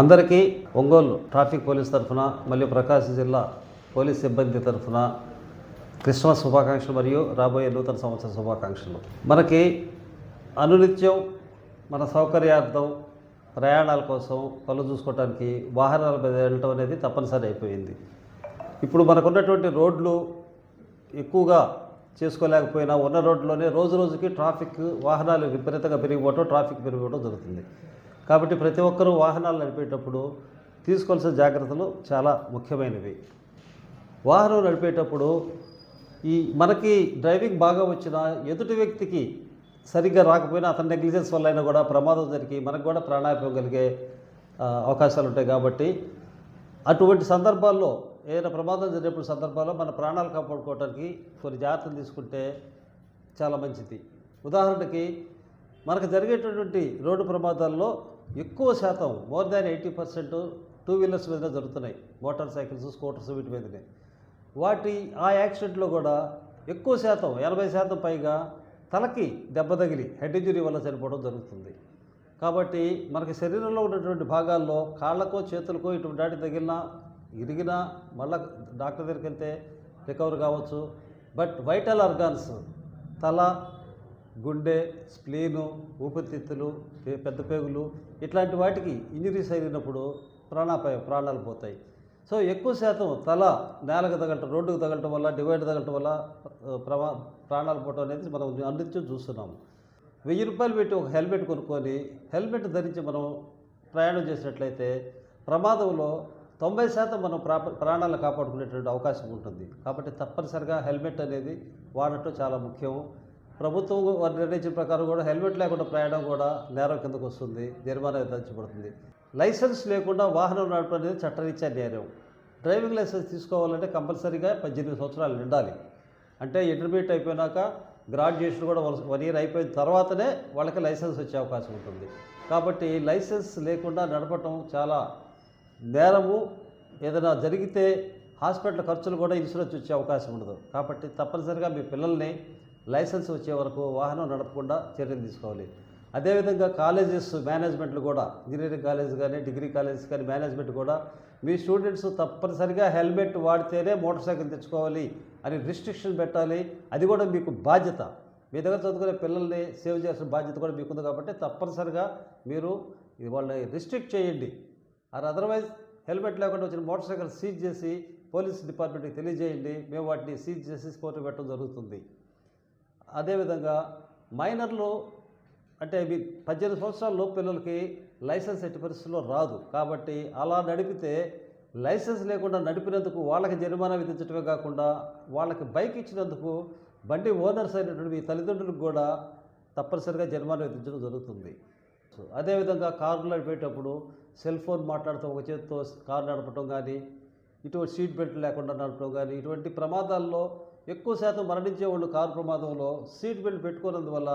అందరికీ Ongole traffic police తరఫున మరియు ప్రకాశం జిల్లా పోలీస్ సిబ్బంది తరఫున క్రిస్మస్ శుభాకాంక్షలు మరియు రాబోయే నూతన సంవత్సర శుభాకాంక్షలు. మనకి అనునిత్యం మన సౌకర్యార్థం ప్రయాణాల కోసం పనులు చూసుకోవడానికి వాహనాల మీద వెళ్ళటం అనేది తప్పనిసరి అయిపోయింది. ఇప్పుడు మనకున్నటువంటి రోడ్లు ఎక్కువగా చేసుకోలేకపోయినా ఉన్న రోడ్లోనే రోజు రోజుకి ట్రాఫిక్ వాహనాలు విపరీతంగా పెరిగిపోవటం ట్రాఫిక్ పెరిగిపోవడం జరుగుతుంది. కాబట్టి ప్రతి ఒక్కరూ వాహనాలు నడిపేటప్పుడు తీసుకోవాల్సిన జాగ్రత్తలు చాలా ముఖ్యమైనవి. వాహనం నడిపేటప్పుడు ఈ మనకి డ్రైవింగ్ బాగా వచ్చిన ఎదుటి వ్యక్తికి సరిగ్గా రాకపోయినా అతని నెగ్లిజెన్స్ వల్ల అయినా కూడా ప్రమాదం జరిగి మనకు కూడా ప్రాణాపాయం కలిగే అవకాశాలు ఉంటాయి కాబట్టి అటువంటి సందర్భాల్లో ఏదైనా ప్రమాదం జరిగినప్పుడు సందర్భాల్లో మన ప్రాణాలు కాపాడుకోవడానికి కొన్ని జాగ్రత్తలు తీసుకుంటే చాలా మంచిది. ఉదాహరణకి మనకు జరిగేటటువంటి రోడ్డు ప్రమాదాల్లో ఎక్కువ శాతం more than eighty percent two wheelers మీద జరుగుతున్నాయి. మోటార్ సైకిల్స్ స్కూటర్స్ వీటి మీదనే. వాటి ఆ యాక్సిడెంట్లో కూడా ఎక్కువ శాతం ఎనభై శాతం పైగా తలకి దెబ్బ తగిలి హెడ్ ఇంజురీ వల్ల చనిపోవడం జరుగుతుంది. కాబట్టి మనకి శరీరంలో ఉన్నటువంటి భాగాల్లో కాళ్ళకో చేతులకో ఇటువంటి వాటి తగిలినా ఇరిగినా మళ్ళా డాక్టర్ దగ్గరికి వెళ్తే రికవర్ కావచ్చు. బట్ వైటల్ ఆర్గాన్స్ తల గుండె స్ప్లీను ఊపిరితిత్తులు పెద్ద పేగులు ఇట్లాంటి వాటికి ఇంజరీస్ అయినప్పుడు ప్రాణాపాయ ప్రాణాలు పోతాయి. సో ఎక్కువ శాతం తల నేలకు తగలటం రోడ్డుకు తగలటం వల్ల డివైడ్ తగలటం వల్ల ప్రమా ప్రాణాలు పోవటం అనేది మనం అందించు చూస్తున్నాము వెయ్యి రూపాయలు పెట్టి ఒక హెల్మెట్ కొనుక్కొని హెల్మెట్ ధరించి మనం ప్రయాణం చేసినట్లయితే ప్రమాదంలో తొంభై శాతం మనం ప్రా ప్రాణాలను కాపాడుకునేటువంటి అవకాశం ఉంటుంది. కాబట్టి తప్పనిసరిగా హెల్మెట్ అనేది వాడటం చాలా ముఖ్యం. ప్రభుత్వం వారు నిర్ణయించిన ప్రకారం కూడా హెల్మెట్ లేకుండా ప్రయాణం కూడా నేరం కిందకు వస్తుంది. జరిమానా విధించబడుతుంది. లైసెన్స్ లేకుండా వాహనం నడపడం అనేది చట్టరీత్యా నేరం డ్రైవింగ్ లైసెన్స్ తీసుకోవాలంటే కంపల్సరీగా పద్దెనిమిది సంవత్సరాలు నిండాలి. అంటే ఇంటర్మీడియట్ అయిపోయినాక గ్రాడ్యుయేషన్ కూడా వన్ ఇయర్ అయిపోయిన తర్వాతనే వాళ్ళకి లైసెన్స్ వచ్చే అవకాశం ఉంటుంది. కాబట్టి లైసెన్స్ లేకుండా నడపటం చాలా నేరము. ఏదైనా జరిగితే హాస్పిటల్ ఖర్చులు కూడా ఇన్సూరెన్స్ వచ్చే అవకాశం ఉండదు. కాబట్టి తప్పనిసరిగా మీ పిల్లల్ని లైసెన్స్ వచ్చే వరకు వాహనం నడపకుండా చర్యలు తీసుకోవాలి. అదేవిధంగా కాలేజెస్ మేనేజ్మెంట్లు కూడా ఇంజనీరింగ్ కాలేజ్ కానీ డిగ్రీ కాలేజెస్ కానీ మేనేజ్మెంట్ కూడా మీ స్టూడెంట్స్ తప్పనిసరిగా హెల్మెట్ వాడితేనే మోటార్ సైకిల్ తెచ్చుకోవాలి అని రిస్ట్రిక్షన్ పెట్టాలి. అది కూడా మీకు బాధ్యత. మీ దగ్గర చదువుకునే పిల్లల్ని సేవ్ చేసిన బాధ్యత కూడా మీకుంది కాబట్టి తప్పనిసరిగా మీరు ఇది వాళ్ళని రిస్ట్రిక్ట్ చేయండి. ఆర్ అదర్వైజ్ హెల్మెట్ లేకుండా వచ్చిన మోటార్ సైకిల్ సీజ్ చేసి పోలీస్ డిపార్ట్మెంట్కి తెలియజేయండి. మేము వాటిని సీజ్ చేసి కోర్టు పెట్టడం జరుగుతుంది. అదేవిధంగా మైనర్లు అంటే మీ పద్దెనిమిది సంవత్సరాల లోపు పిల్లలకి లైసెన్స్ ఎట్టి పరిస్థితుల్లో రాదు. కాబట్టి అలా నడిపితే లైసెన్స్ లేకుండా నడిపినందుకు వాళ్ళకి జరిమానా విధించడమే కాకుండా వాళ్ళకి బైక్ ఇచ్చినందుకు బండి ఓనర్స్ అయినటువంటి మీ తల్లిదండ్రులకు కూడా తప్పనిసరిగా జరిమానా విధించడం జరుగుతుంది. సో అదేవిధంగా కారు నడిపేటప్పుడు సెల్ ఫోన్ మాట్లాడుతూ ఒక చేతితో కారు నడపడం కానీ ఇటువంటి సీట్ బెల్ట్ లేకుండా నడపడం కానీ ఇటువంటి ప్రమాదాల్లో ఎక్కువ శాతం మరణించే వాళ్ళు కారు ప్రమాదంలో సీట్ బెల్ట్ పెట్టుకున్నందువల్ల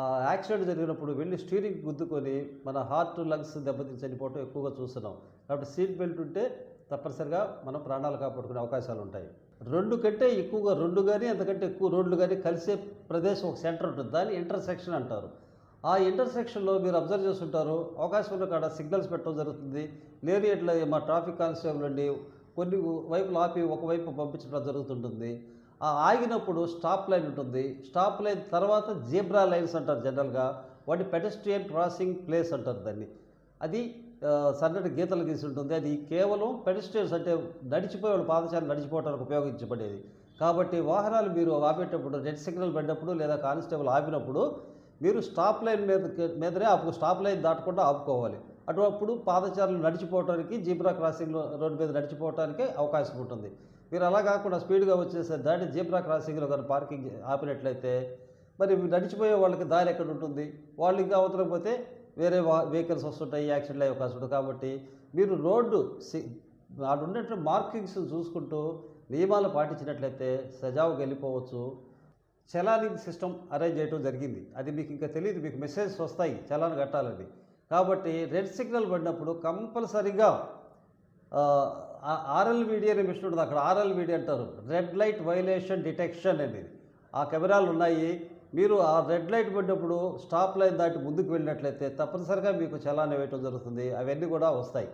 ఆ యాక్సిడెంట్ జరిగినప్పుడు వెళ్ళి స్టీరింగ్ గుద్దుకొని మన హార్ట్ లంగ్స్ దెబ్బతిని చనిపోవటం ఎక్కువగా చూస్తున్నాం. కాబట్టి సీట్ బెల్ట్ ఉంటే తప్పనిసరిగా మనం ప్రాణాలు కాపాడుకునే అవకాశాలు ఉంటాయి. రెండు కంటే ఎక్కువగా రెండు కానీ అంతకంటే ఎక్కువ రోడ్లు కానీ కలిసే ప్రదేశం ఒక సెంటర్ ఉంటుంది. దాన్ని ఇంటర్సెక్షన్ అంటారు. ఆ ఇంటర్సెక్షన్లో మీరు అబ్జర్వ్ చేస్తుంటారు అవకాశం ఉన్న కాడ సిగ్నల్స్ పెట్టడం జరుగుతుంది. లేని ఎట్లా మా ట్రాఫిక్ కానిస్టేబుల్ అండి కొన్ని వైపులు ఆపి ఒకవైపు పంపించడం జరుగుతుంటుంది. ఆ ఆగినప్పుడు స్టాప్ లైన్ ఉంటుంది. స్టాప్ లైన్ తర్వాత జీబ్రా లైన్స్ అంటారు జనరల్గా. వాటి పెడస్ట్రియన్ క్రాసింగ్ ప్లేస్ అంటారు దాన్ని. అది సన్నటి గీతలు గీసి ఉంటుంది. అది కేవలం పెడస్ట్రియన్స్ అంటే నడిచిపోయే వాళ్ళు పాదచారులు నడిచిపోవడానికి ఉపయోగించబడేది. కాబట్టి వాహనాలు మీరు ఆపేటప్పుడు రెడ్ సిగ్నల్ పడినప్పుడు లేదా కానిస్టేబుల్ ఆపినప్పుడు మీరు స్టాప్ లైన్ మీద మీదనే ఆపు స్టాప్ లైన్ దాటకుండా ఆపుకోవాలి. అటువప్పుడు పాదచారులు నడిచిపోవటానికి జీబ్రా క్రాసింగ్ రోడ్డు మీద నడిచిపోవటానికి అవకాశం ఉంటుంది. మీరు అలా కాకుండా స్పీడ్గా వచ్చేసి దాటి జీబ్రా క్రాసింగ్లో కానీ పార్కింగ్ ఆపినట్లయితే మరి నడిచిపోయే వాళ్ళకి దారి ఎక్కడ ఉంటుంది? వాళ్ళు ఇంకా అవతలకు పోతే వేరే వా వెహికల్స్ వస్తుంటాయి యాక్సిడెంట్ అయ్యే అవకాశం ఉంటుంది. కాబట్టి మీరు రోడ్డు సి అటు ఉన్నటువంటి మార్కింగ్స్ చూసుకుంటూ నియమాలు పాటించినట్లయితే సజావుగా వెళ్ళిపోవచ్చు. చలానింగ్ సిస్టమ్ అరేంజ్ చేయడం జరిగింది. అది మీకు ఇంకా తెలియదు మీకు మెసేజెస్ వస్తాయి చలాన్ కట్టాలని. కాబట్టి రెడ్ సిగ్నల్ పడినప్పుడు కంపల్సరీగా ఆర్ఎల్విడి అనే మిషన్ ఉంటుంది అక్కడ ఆర్ఎల్విడి అంటారు. రెడ్ లైట్ వైలేషన్ డిటెక్షన్ అనేది. ఆ కెమెరాలు ఉన్నాయి. మీరు ఆ రెడ్ లైట్ పడినప్పుడు స్టాప్ లైన్ దాటి ముందుకు వెళ్ళినట్లయితే తప్పనిసరిగా మీకు చలాన్ వేయటం జరుగుతుంది. అవన్నీ కూడా వస్తాయి.